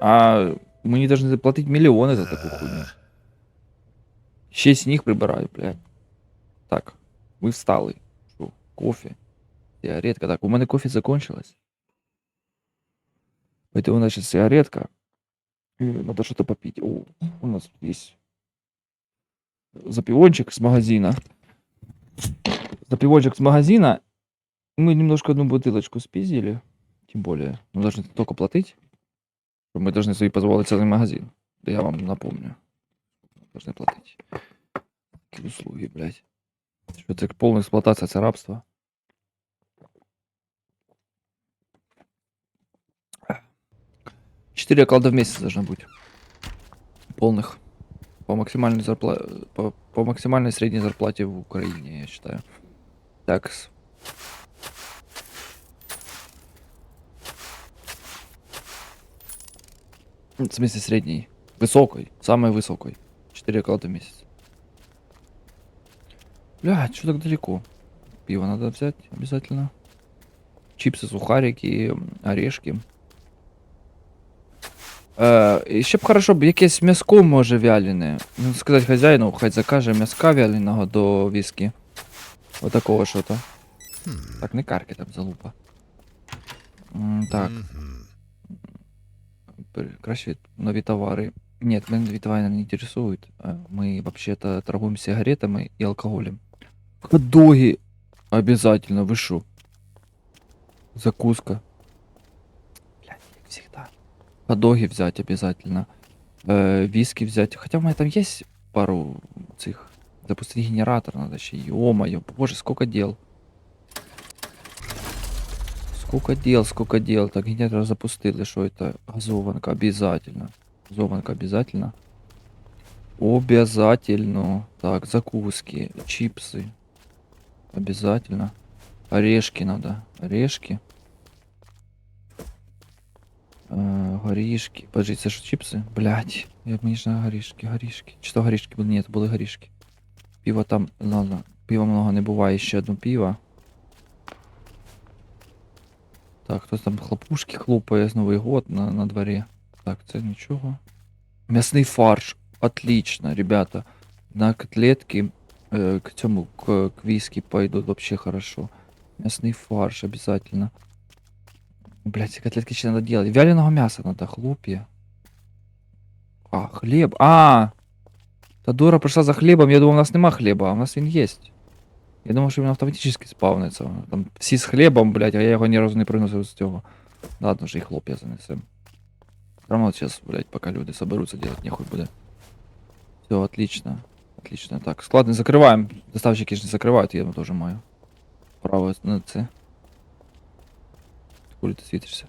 А мені должны заплатить мільйони за таку хуйню. Ще сніг прибираю, блядь. Так, ви встали. Що, кофе? Сигаретка. Так, у мене кофе закончилось. Поэтому, значит, сигаретка. И надо что-то попить. О, у нас тут есть запивончик с магазина. Запивончик с магазина. Мы немножко одну бутылочку спиздили. Тем более, мы должны только платить. Мы должны себе позволить целый магазин. Да я вам напомню. Должны платить. Такие услуги, блядь. Что это полная эксплуатация, это рабство. Четыре оклада в месяц должно быть. Полных. По максимальной зарплате, по, по максимальной средней зарплате в Украине, я считаю. Так. В смысле средней. Высокой. Самой высокой. 4 оклада в месяц. Блядь, что так далеко? Пиво надо взять обязательно. Чипсы, сухарики, м, орешки. Е, і ще б хорошо б якесь м'яско може вялене. Ну, сказати хазяїну, хай закаже м'яска вяленого до віскі. Отакого що-то. Так, не карки там залупа. М, Так, пер- Краще нові товари. Нет, меня нові товари не интересуют. Мы вообще-то торгуем сигаретами и алкоголем. Ходоги обязательно, вы? Закуска. Блядь, как всегда. Ходоги взять обязательно. Э, виски взять. Хотя у меня там есть пару цих. Запустить генератор надо еще. Ё-моё, боже, сколько дел. Сколько дел, сколько дел. Так, генератор запустили, что это? Газованка обязательно. Газованка обязательно. Обязательно. Так, закуски, чипсы. Обязательно. Орешки надо. Орешки. Е, горішки. Подожди, це ж чіпси? Блять. Я мені ж на горішки, горішки. Чи то горішки були? Ні, це були горішки. Пиво там. Ладно. Пива много не буває, ще одну пиво. Так, хтось там хлопушки хлопає з Новий год на, на дворі. Так, це нічого. М'ясний фарш. Отлично, ребята. На котлетки э, к цьому к, к виски пойдут вообще хорошо. Мясный фарш обязательно. Блять, эти котлетки еще надо делать. Вяленого мяса надо, хлопья. А, хлеб. А! Та дура пришла за хлебом, я думал, у нас нема хлеба, а у нас він есть. Я думав, що він автоматично спавниться. Там всі з хлібом, блядь, а я його ні разу не приносив з цього. Ладно вже і хлоп'я занесем. Прямо сейчас, блядь, пока люди соберутся, делать нехуй буде. Все, отлично. Отлично. Так, склад не закриваємо. Доставщики ж не закривають, я теж маю. Право на це. Хули ты светишься?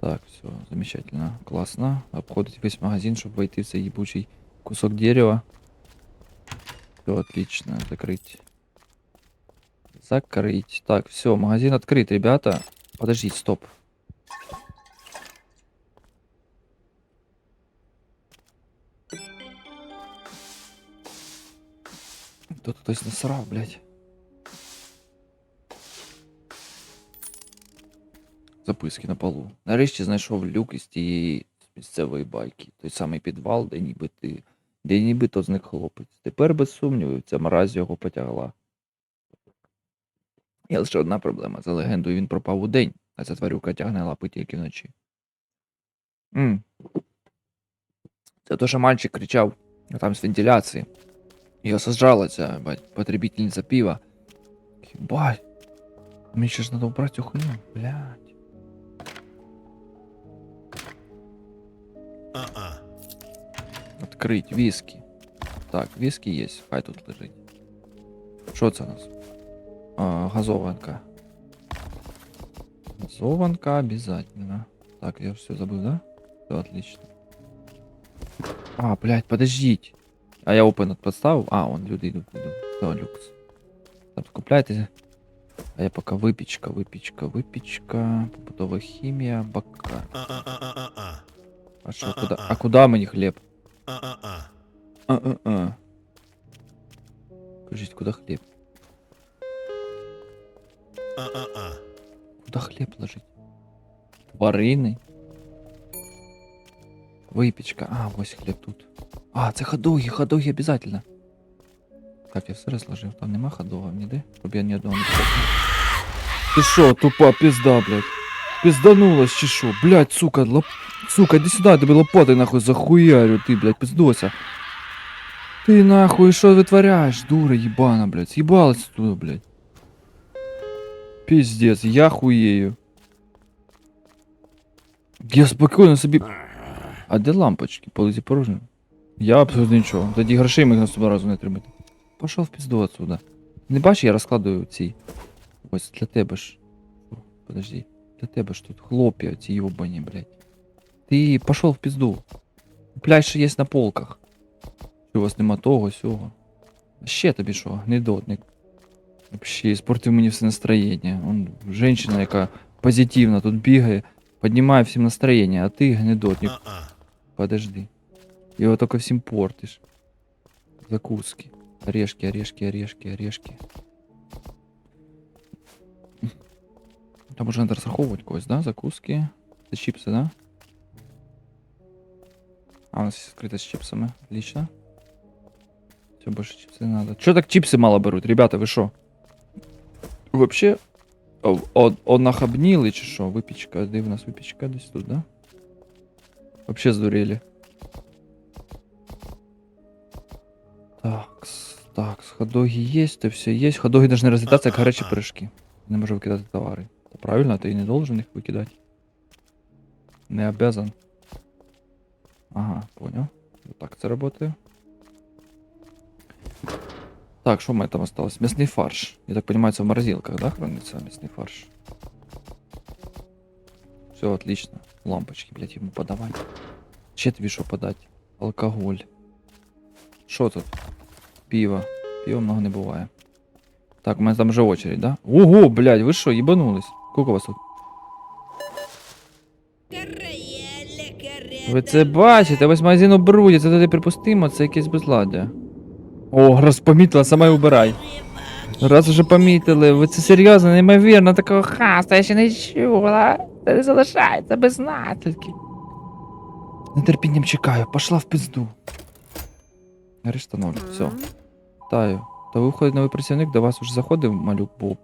Так, все, замечательно. Классно. Обходить весь магазин, чтобы войти в цей ебучий кусок дерева. Все отлично. Закрыть. Закрыть. Так, все, магазин открыт, ребята. Подождите, стоп. Тут хтось насрав, блядь. Записки на полу. Нарешті знайшов люк із тієї місцевої байки. Той самий підвал, де ніби ти. Де нібито зник хлопець. Тепер, без сумнівів, ця мразь його потягла. Є лише одна проблема. За легендою він пропав у день, а ця тварюка тягне лапи тільки вночі. М. Це то, що мальчик кричав, а там з вентиляції. Його сожрала ця бать, потребительниця пива. Ебать. Мені ще ж надо убрать цю хуйню, блядь. А-а. Открыть виски. Так, виски есть. Хай тут лежить. Що це у нас? А, газованка. Газованка обязательно. Так, я все забыл, да? Все отлично. А, блядь, подождите. А я open подставив? А, он люди йдуть. йдуть. Все, люкс. Так, купляйте. А я пока випічка, випічка, випічка, побутова хімія, бака. А-а-а-а-а. А що, куди? А куди мені хліб? А-а-а. А-а-а. Скажіть, куди хліб? А-а-а. Куди хліб лежить? Тварини? Випічка. А, ось хліб тут. А, це ходоги, ходоги обязательно. Так, я все розложив. Там нема ходога ніде, щоб я ні одного не втратив. Ти що, тупа пізда, блядь? Пізданулась чи що? Блядь, сука, лоп... Сука, іди сюди, тебе лопати нахуй захуярю, ти, блядь, пиздося. Ти нахуй що витворяєш, дура ебана, блядь, съебалась туда, блядь. Пиздец, я хуею. Я спокійно собі. А де лампочки? Полиці порожні? Я абсолютно нічого. Тоді грошей ми їх наступного разу не отримати. Пошов в пізду отсюда. Не бачиш, я розкладую ці. Ось для тебе ж. О, Подожди. Для тебе ж тут хлоп'я ці йобані, блядь. Ти пошов в пізду. Блядь, що є на полках. Що у вас нема того, сього. Ще тобі що, гнидотник. Вообще, испортив мені все настроєння. Он, женщина, яка позитивно тут бігає, піднімає всім настроєння, а ти гнидотник. Uh-uh. Подожди. Его только всем портишь. Закуски. Орешки, орешки, орешки, орешки. Там уже надо розраховувати когось, да? Закуски. Це чипсы, да? А, у нас скрыто с чипсами. Отлично. Все, больше чипсы не надо. Че так чипсы мало берут? Ребята, вы шо? Вообще, о- о- онахабніли чи що? Випічка, де в нас випічка десь тут, да? Вообще сдурели. Так, так, ходоги есть, то все есть. Ходоги должны разлетаться, как горячие пирожки. Не можу викидати товари. Та Правильно, ты не должен их выкидать. Не обязан. Ага, понял. Вот так это работает. Так, что у меня там осталось? Мясный фарш. Я так понимаю, это в морозилках, да, хранится мясный фарш? Все, отлично. Лампочки, блядь, ему подавать. Че тобі що подать? Алкоголь. Що тут? Пиво. Пива много не буває. Так, у мене там вже очередь, да? Ого, блядь, ви що, їбанулись? Сколько вас тут? Ви це бачите, весь магазин обруді, це туди припустимо, це якесь безладдя. О, раз помітила, сама й убирай. Раз уже помітили, ви це серйозно, неймовірно, такого хаста, я ще не чула. Це не залишається без наслідків. Нетерпінням чекаю, пошла в пизду. Арештановлю, все. Таю. Та ви виходить новий працівник, до вас вже заходив малюк Боб.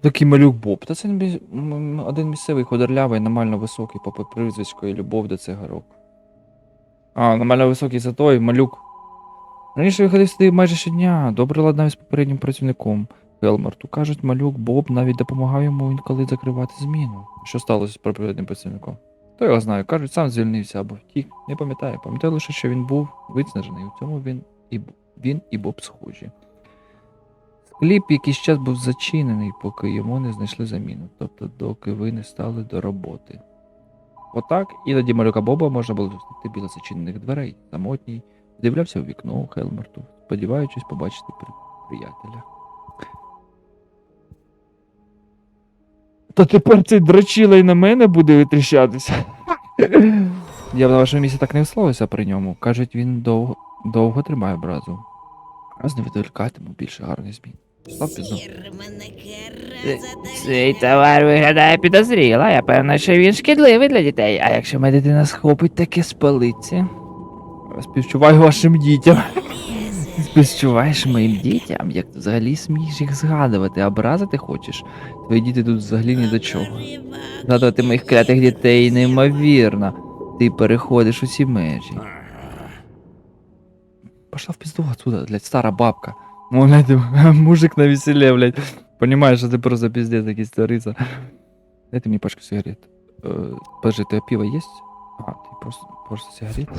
Такий малюк Боб. Та це один місцевий худорлявий, нормально високий, попри прізвисько і любов до цигарок. А, нормально високий це той, малюк. Раніше виходив сюди майже щодня, добре ладнав з попереднім працівником. Хелмарту. Кажуть, малюк Боб навіть допомагав йому інколи закривати зміну. Що сталося з попереднім працівником? То його знаю, кажуть, сам звільнився або втік. Не пам'ятаю. Пам'ятаю лише, що він був виснажений. У цьому він і, він і Боб схожі. Скліп якийсь час був зачинений, поки йому не знайшли заміну, тобто доки ви не стали до роботи. Отак, іноді малюка Боба можна було зустріти біля зачинених дверей, самотній, дивлявся у вікно у Хелмерту, сподіваючись побачити при... приятеля. Та тепер цей дрочила і на мене буде витріщатися. Я б на вашому місці так не висловився при ньому. Кажуть, він довго, довго тримає образу. Раз не відволікатиму більше гарних змін. Цей товар виглядає підозріло, я певна, що він шкідливий для дітей. А якщо моя дитина схопить таке спалиться? Співчуваю вашим дітям. Співчуваєш моїм дітям, як ти взагалі смієш їх згадувати, образити хочеш? Твої діти тут взагалі ні до чого. Згадувати моїх клятих дітей неймовірно. Ти переходиш усі межі. Пошла в пизду отсюда, блядь, стара бабка. Ну, блядь, мужик на веселе, блядь. Понимаешь, что ты просто пиздец якийсь творится. Дайте мне пачку сигарет. Э, подожди, у тебя пиво есть? А, ты просто, просто сигарет?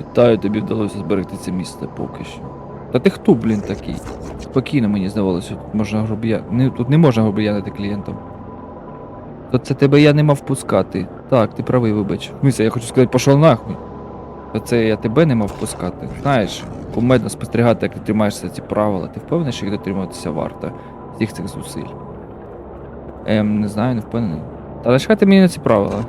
Вітаю, тобі вдалося зберегти це місце поки що. Та ти хто, блін, такий? Спокійно мені здавалося, тут можна грубія... не, тут не можна грубіянити клієнтам. То це тебе я не мав пускати. Так, ти правий, вибач. Мися, я хочу сказати, пошов нахуй. То це я тебе не мав пускати. Знаєш, кумедно спостерігати, як ти тримаєшся ці правила. Ти впевнений, що їх дотримуватися варто всіх цих зусиль? Ем, не знаю, не впевнений. Та лишайте мені на ці правила.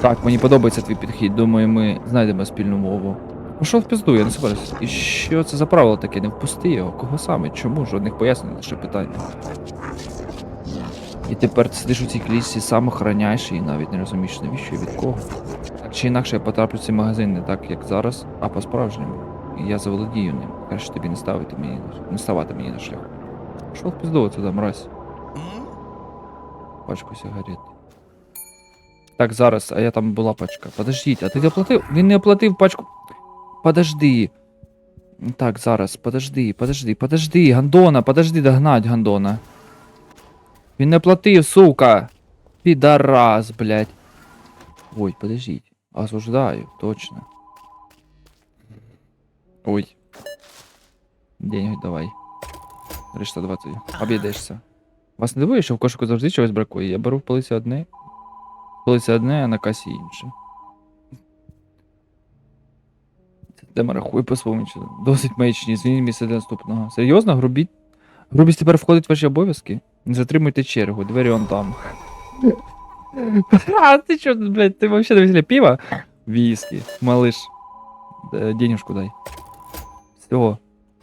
Так, мені подобається твій підхід. Думаю, ми знайдемо спільну мову. Пішов в пізду, я не согласен. І що це за правило таке? Не впусти його. Кого саме? Чому? Жодних пояснень, лише питання. І тепер сидиш у цій клісі, сам охороняєш її, навіть не розумієш, навіщо і від кого. Так чи інакше я потраплю в цей магазин не так, як зараз, а по-справжньому. І я заволодію ним. Краще тобі не ставити мені, не ставати мені на шлях. Пішов в пизду туди, мразь. Пачку сигарет. Так, зараз, а я там була пачка. Подождіть, а ти оплатив? Він не оплатив пачку. Подожди. Так, зараз, подожди, подожди, подожди, Гандона, подожди, догнать Гандона. Він не платив, сука. Підарас, блядь. Ой, подождіть. Осуждаю, точно. Ой. Деньги давай. 320. Об'їдешся. Вас не дивує, що в кошику завжди чогось бракує. Я беру в полиці одне. В полиці одне, а на касі інше. Система рахує по-своєму. Досить маячні, звільніть місце для наступного. Серйозно, грубіть? Грубість тепер входить в ваші обов'язки? Не затримуйте чергу, двері он там. А ти що, блядь, ти вообще не пиво? Віскі, малиш. Е, Денежку дай. Все,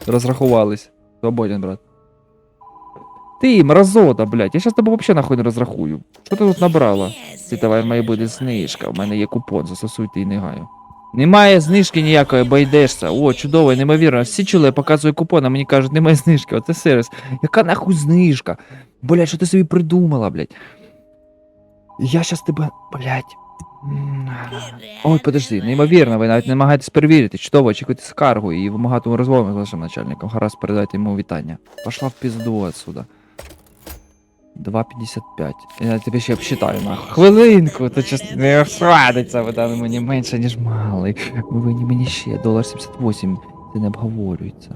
розрахувались. Свободен, брат. Ти, мразота, блядь, я щас тебе вообще нахуй не розрахую. Що ти тут набрала? Світова має бути знижка, в мене є купон, застосуйте і не гаю. Немає знижки ніякої, бо йдешся. О, чудово, неймовірно. Всі чули, я показую купон, а мені кажуть, немає знижки. Оце сервіс. Яка нахуй знижка? Блядь, що ти собі придумала, блядь? Я щас тебе, блядь. М, Ой, подожди, неймовірно, ви навіть не намагаєтесь перевірити. Чудово, очікуйте скаргу і вимагатиму розмови з вашим начальником. Гаразд, передайте йому вітання. Пошла в пізду отсюда. 2,55. Я тебе ще обсчитаю нахуй. Хвилинку, то час не схватиться, ви дали мені менше, ніж малий. Ви винні мені ще долар 78. Це не обговорюється.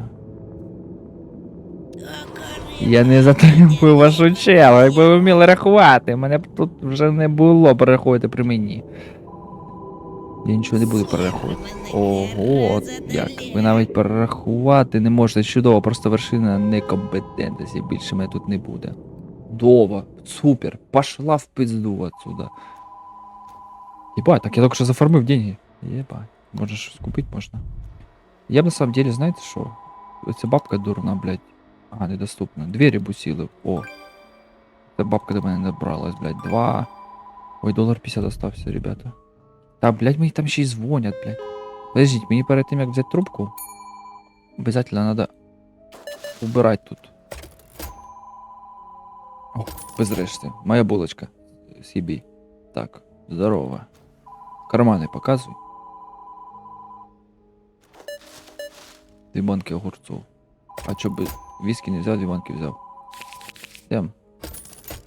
Я не затримую вашу челу, якби ви вміли рахувати. Мене б тут вже не було перераховувати при мені. Я нічого не буду перераховувати. Ого, як. Ви навіть перерахувати не можете чудово, просто вершина некомпетентності. Більше мене тут не буде. Дова, супер, пошла в пизду отсюда. Ебать, так я только что зафармив деньги. Ебать, може щось купити можна. Я б на самом деле, знаєте що? Ця бабка дурна, блядь. Ага, недоступна. Двері бусили. О. Ця бабка до мене набралась, блядь. Два. Ой, долар 50 остався, ребята. Та, блядь, мені там ще й дзвонять, блядь. Подождіть, мені перед тим, як взяти трубку, обязательно надо убирать тут. О, безрешти. Моя булочка. Сібі. Так, здорово. Кармани показуй. Дві банки огурцов. А чо би віскі не взяв, дві банки взяв. Йдем.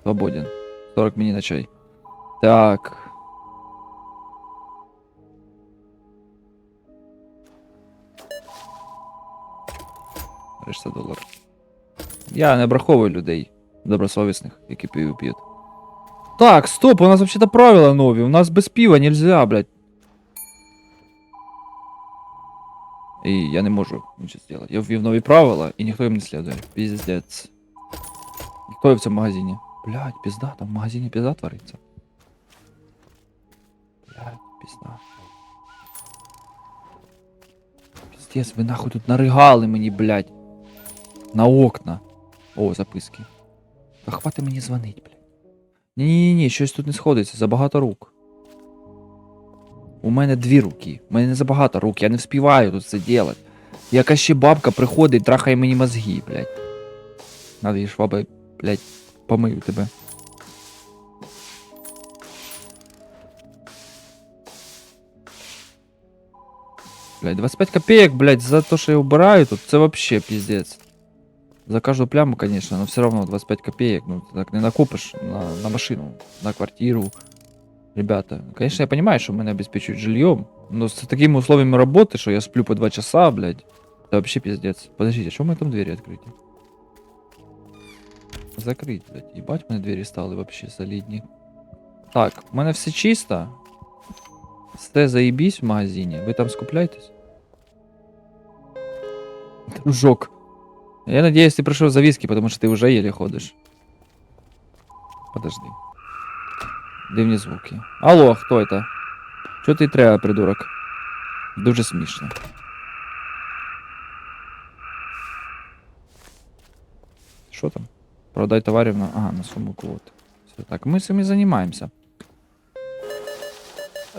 Свободен. 40 мені на чай. Так. Решта долар. Я не обраховую людей добросовісних, які пиво п'ють. Так, стоп, у нас вообще-то правила нові. У нас без пива нельзя, блядь. І я не можу нічого зробити. Я ввів нові правила, і ніхто їм не слідує. Піздець. І Хто є в цьому магазині? Блядь, пізда, там в магазині пізда твориться. Блядь, пізда. Піздець, ви нахуй тут наригали мені, блядь. На окна. О, записки. Та хвати мені дзвонить, блядь. Ні-ні-ні, щось тут не сходиться, забагато рук. У мене дві руки. У мене не забагато рук, я не вспіваю тут це делать. Якась ще бабка приходить, трахає мені мозги, блядь. Надо її шваби, блядь, помию тебе. Блядь, 25 копеек, блядь, за то, что я убираю тут, це вообще пиздец. За каждую пляму, конечно, но все равно 25 копеек, ну, ты так не накупишь на, на машину, на квартиру. Ребята, конечно, я понимаю, что меня обеспечивают жильем, но с такими условиями работы, что я сплю по 2 часа, блядь, это вообще пиздец. Подождите, а что мы там двери открыты? Закрыть, блядь, ебать, у мене двері стали вообще солідні. Так, у мене все чисто. Все заебись в магазині. Ви там скупляйтесь? Дружок. Я надеюсь, ты пришел за виски, потому что ты уже еле ходишь. Подожди. Дивні звуки. Алло, хто это? Що ти треба, придурок? Дуже смішно. Що там? Продай товарів на. Ага, на суму квот. Все, так, ми цим і займаємося.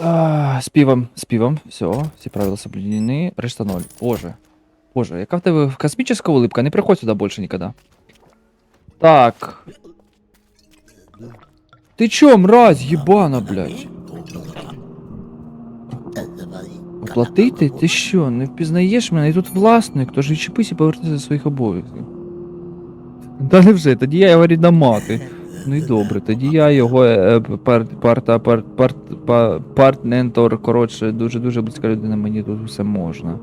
А, з пивом, з пивом, все, всі правила соблюдені, решта ноль. Боже, боже, яка в тебе космічна улыбка, не приходь сюди більше ніколи. Так. Ти чо, мразь, єбана, блядь? Оплатити? Ти що, не впізнаєш мене? І тут власник, тож відчепись і повернися до своїх обов'язків. Та не вже, тоді я його рідна мати. Ну і добре, тоді я його е, пар, парта, пар, пар, па- партнентор, коротше, дуже-дуже близька людина, мені тут все можна.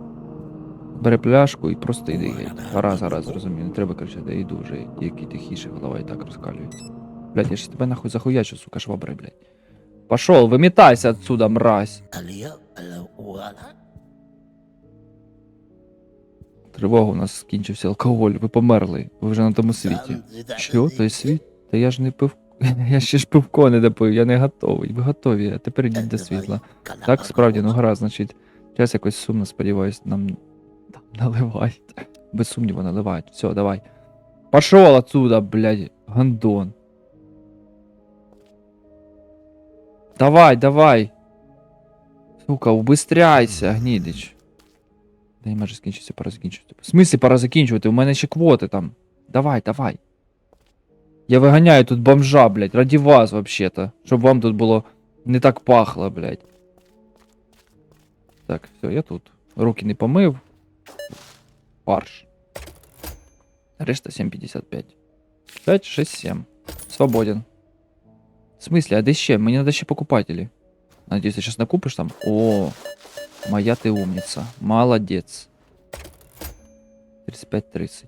Бери пляшку і просто йди геть. Гаразд, гаразд, зрозумів, не треба кричати, я йду вже, який тихіше, голова і так розкалюється. Блядь, я ж тебе нахуй захуячу, сука, швабри, блядь. Пошел, выметайся отсюда, мразь. Тривога, у нас скінчився алкоголь, ви померли, ви вже на тому світі. Що? Той світ? Та я ж не пив. Я ще ж пивко не допив, я не готовий. Ви готові, а тепер йдіть до світла. Так, справді, ну гаразд, значить, час якось сумно, сподіваюсь, нам там наливають. Без сумніву наливають. Все, давай. Пошел отсюда, блядь, гандон. Давай, давай. Сука, убыстряйся, гнідич. Дай може скінчиться, пора закінчувати. В смислі пора закінчувати? У мене ще квоти там. Давай, давай. Я виганяю тут бомжа, блядь, раді вас, вообще-то. Щоб вам тут було не так пахло, блядь. Так, все, я тут. Руки не помив. Фарш. Решта 7.55. 5, 6, 7. Свободен. В смысле, а де ще? Мені надо ще покупателі. Надеюсь, ты сейчас накупишь там? О, моя ты умница. Молодец. 35-30.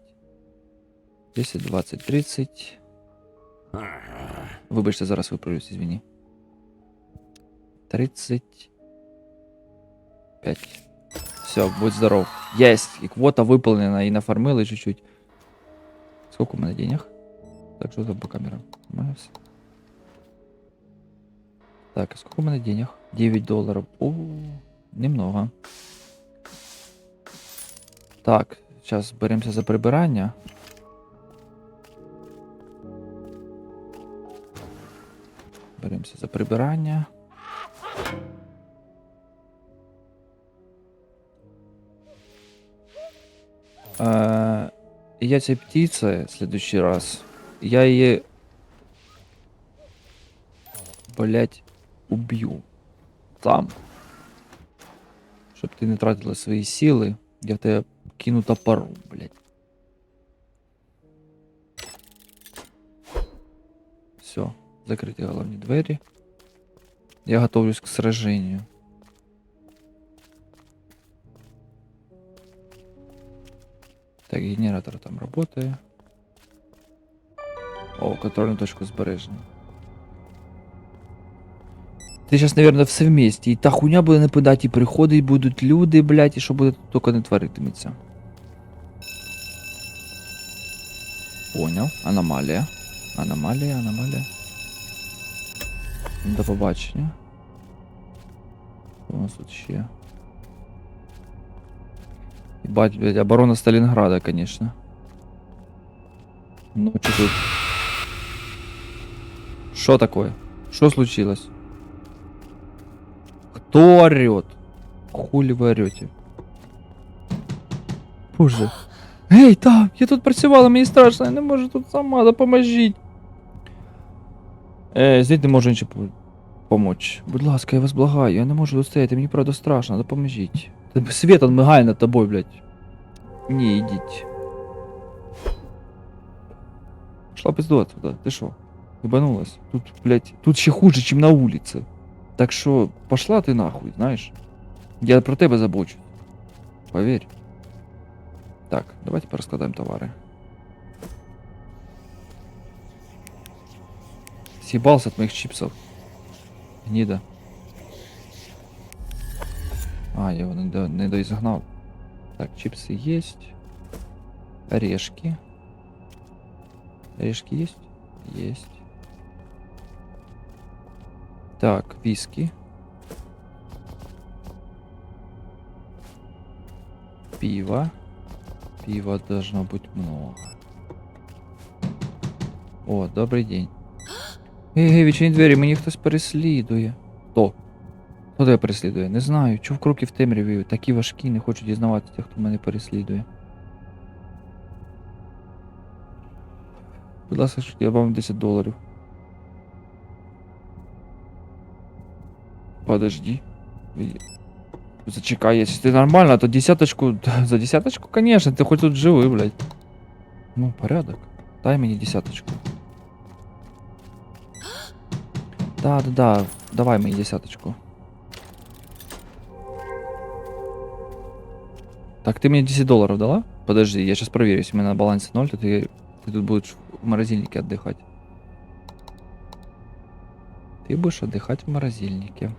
10, 20, 30. Вибачте, зараз виправлюсь, извини. 35. Все, будь здоров. Есть! И квота выполнена, и нафармили чуть-чуть. Сколько у меня денег? Так, что там по камерам? Нормально? Так, а сколько у меня денег? 9 долларов. О, немного. Так, сейчас беремся за прибирання. Беремося за прибирання. я цей птица в следующий раз. Я її. Блять, уб'ю. Там. Щоб ти не тратила свої сили, я в тебе кину топором, блять. Все, закриті головні двері. Я готовлюсь к сражению. Так, генератор там работает. О, контрольную точку збережена. Ти зараз, наверное, все вместе. І та хуйня буде нападати, і приходить будуть люди, блядь, і що буде тут тільки не творитиметься. Понял. Аномалія. Аномалія, аномалія. До побачення. Що у нас тут ще? Ебать, блядь, оборона Сталинграда, конечно. Ну, что тут? Что такое? Что случилось? Кто орет? Хули вы орете? Боже. Ей, там, я тут працювала, мені страшно, я не можу тут сама, допоможіть. Е, здесь не можу нічого помочь. Будь ласка, я вас благаю, я не можу тут стояти, мені правда страшно, допоможіть. Та Світ он мигає над тобою, блядь. Ні, йдіть. Шла пизду отсюда, ти що? Ебанулась? Тут, блядь, тут ще хуже, чим на вулиці. Так що пошла ти нахуй, знаєш? Я про тебе забочусь. Поверь. Так, давайте порозкладаємо товари. Съебался от моих чипсов. Гнида. А, я его не, до, не доизгнал. Так, чипсы есть. Орешки. Орешки есть? Есть. Так, виски. Пиво. Пива должно быть много. О, добрый день. Гей, гей, відчиніть двері, мені хтось переслідує. Хто? Хто тебе переслідує? Не знаю. Чув кроки в темряві, такі важкі, не хочу дізнаватися, хто мене переслідує. Будь ласка, я вам 10 доларів. Подожди. Ви- Зачекай, если ты нормально, то десяточку... За десяточку, конечно, ты хоть тут живый, блядь. Ну, порядок. Дай мені десяточку. Да, да, да. Давай мені десяточку. Так, ты мне 10 долларов дала? Подожди, я сейчас проверю, если у меня на балансе 0, то ты, ты тут будешь в морозильнике отдыхать. Ты будешь отдыхать в морозильнике.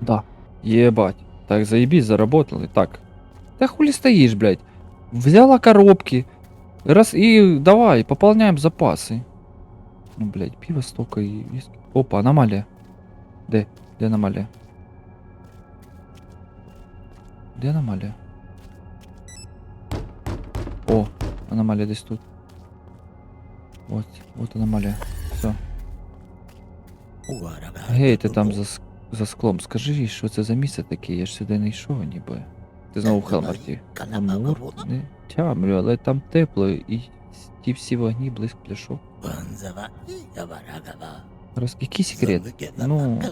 Да. Ебать. Так, заебись, заработали. Так. Да хули стоишь, блядь? Взяла коробки. Раз и давай, пополняем запасы. Ну, блядь, пиво столько и. Опа, аномалия. Де? Де аномалия? Де аномалия? О, аномалия десь тут. Вот, вот аномалия. Все. Гей, ти там за, за склом. Скажи, що це за місце таке? Я ж сюди не йшов ніби. Ти знову в Хелмарті. Не тямлю, але там тепло і ті всі вогні близько пляшок. Роз... Який секрет? Ну,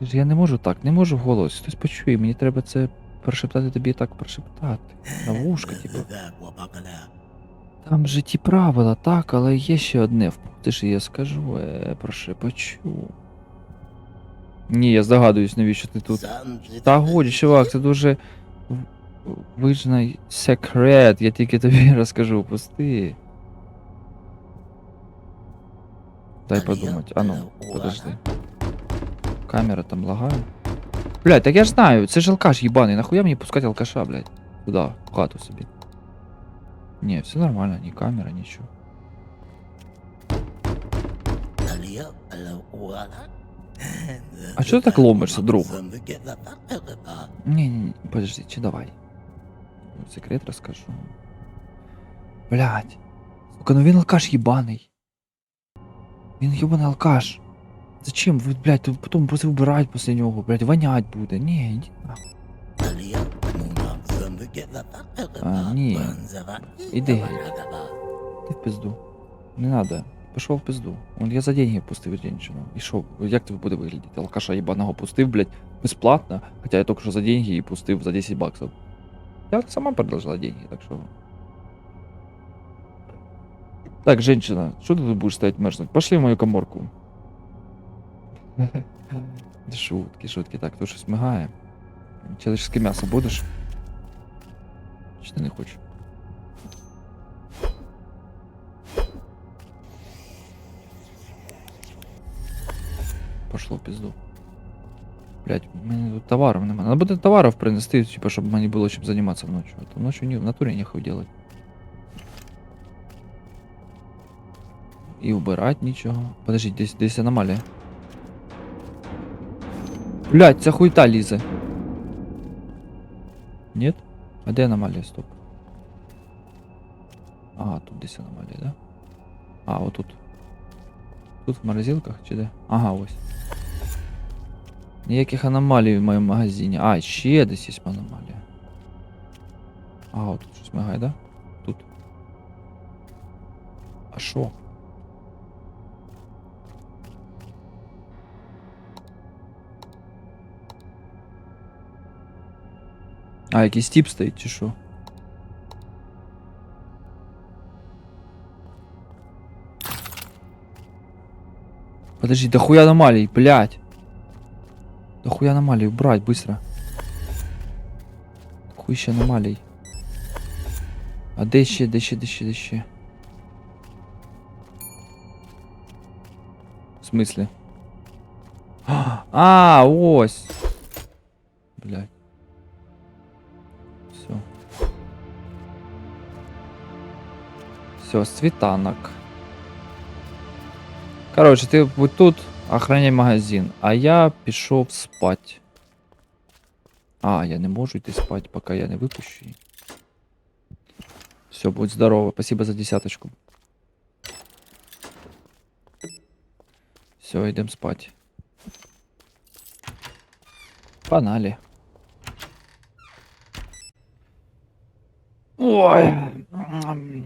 я не можу так, не можу вголос. Хтось почує, мені треба це прошептати тобі так прошептати. На вушка, типу. Там же ті правила, так, але є ще одне. Впустиш, і я скажу, е, прошепочу. Ні, я здогадуюсь, навіщо ти тут. Та годі, чувак, це дуже вижний секрет, я тільки тобі розкажу, пусти. Дай подумать. А ну, подожди. Камера там лагає. Блядь, так я ж знаю, це ж алкаш їбаний, нахуя мені пускати алкаша, блядь? Туда, в хату собі. Не, все нормально, ні камера, нічого. А що ти так ломишся, друг? Не, не, не, подожди, чи давай. Секрет розкажу. Блядь. Сука, ну він алкаш їбаний. Він їбаний алкаш. Зачем? Ви, блядь, тут потім просто вибирать після нього, блядь, вонять буде. Ні, іди нахуй. А, ні. Іди. Ти в пизду. Не надо. Пішов в пизду. Он я за деньги пустив женщину. І що? Як тебе буде виглядати? Алкаша їбаного пустив, блядь, безплатно, хоча я тільки що за деньги і пустив за 10 баксов. Я сама предложила деньги, так що. Так, женщина, что ты тут будешь стоять мерзнуть? Пошли в мою коморку. Шутки, шутки. Так, тут щось мигає. Человеческое мясо будеш? Чи ти не хочеш? Пошло в пизду. Блять, у мене тут товаров нема. Надо буде товаров принести, типа, щоб мені було чим займатися вночі. А то ночью не, в натуре нехуй делать. І убирать нічого. Подожди, десь, десь аномалія. Блять, ця хуйта лізе. Нет? А де аномалія? Стоп. А, тут десь аномалія, да? А, отут. Тут в морозилках чи де? Ага, ось. Ніяких аномалій в моєму магазині. А, ще десь є аномалія. Ага, тут щось мигає, да? Тут. А що? А, якийсь тип стоїть, чи що? Подожди, да хуя аномалий, блядь. Да хуя аномалий, убрать быстро. Хуй ще аномалий. А де ще, де ще, де ще, де ще? В смысле? А, ось. Блядь. Все, світанок. Короче, ти будь тут, охраняй магазин, а я пішов спать. А, я не можу йти спать, поки я не випущу її. Все, будь здорово, спасибо за десяточку. Все, йдемо спать. Паналі. Ой. м,